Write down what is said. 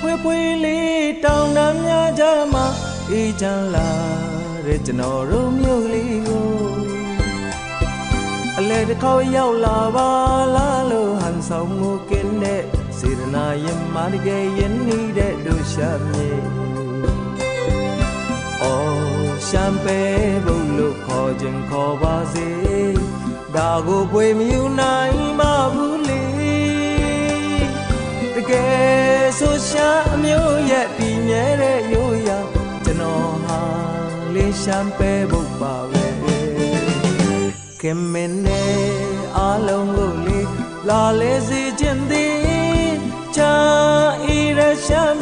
ဖွေးဖွေးလေးတောင်တန်းများကြမှာအေးချမ်းလာတဲ့ကျွန်တော်တို့မြို့လေးကိုအလဲတစ်ခေါက်ရောက်လာပါလားလို့ဟန်ဆောင်မှုကင်းတဲ့စေရနာရင်မတကယ်ရင်နေတဲ့တို့ရှာမြေအော်ရှမ်းပဲဘုတ်လို့ခေါ်ခြင်းခေါ်ပါစေဒါကိုပွေမယူနိုင်ပါဘူးလေ လေးရှမ်းပဲဘုတ်ပါပဲကဲမင်းနဲ့အလုံးကိုလေးလာလေးစီခြင်းသည်ချာဤရရှမ်း